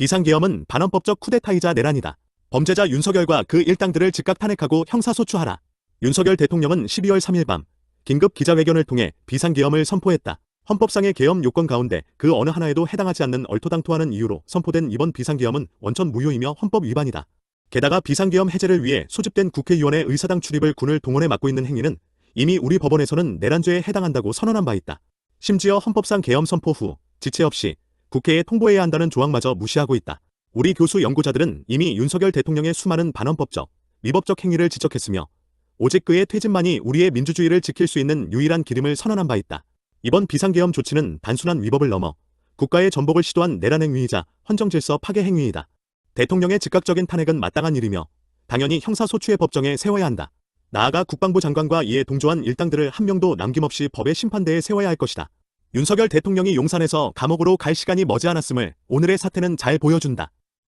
비상계엄은 반헌법적 쿠데타이자 내란이다. 범죄자 윤석열과 그 일당들을 즉각 탄핵하고 형사소추하라. 윤석열 대통령은 12월 3일 밤 긴급 기자회견을 통해 비상계엄을 선포했다. 헌법상의 계엄 요건 가운데 그 어느 하나에도 해당하지 않는 얼토당토하는 이유로 선포된 이번 비상계엄은 원천 무효이며 헌법 위반이다. 게다가 비상계엄 해제를 위해 소집된 국회의원의 의사당 출입을 군을 동원해 막고 있는 행위는 이미 우리 법원에서는 내란죄에 해당한다고 선언한 바 있다. 심지어 헌법상 계엄 선포 후 지체 없이 국회에 통보해야 한다는 조항마저 무시하고 있다. 우리 교수 연구자들은 이미 윤석열 대통령의 수많은 반헌법적, 위법적 행위를 지적했으며 오직 그의 퇴진만이 우리의 민주주의를 지킬 수 있는 유일한 기름을 선언한 바 있다. 이번 비상계엄 조치는 단순한 위법을 넘어 국가의 전복을 시도한 내란 행위이자 헌정질서 파괴 행위이다. 대통령의 즉각적인 탄핵은 마땅한 일이며 당연히 형사소추의 법정에 세워야 한다. 나아가 국방부 장관과 이에 동조한 일당들을 한 명도 남김없이 법의 심판대에 세워야 할 것이다. 윤석열 대통령이 용산에서 감옥으로 갈 시간이 머지않았음을 오늘의 사태는 잘 보여준다.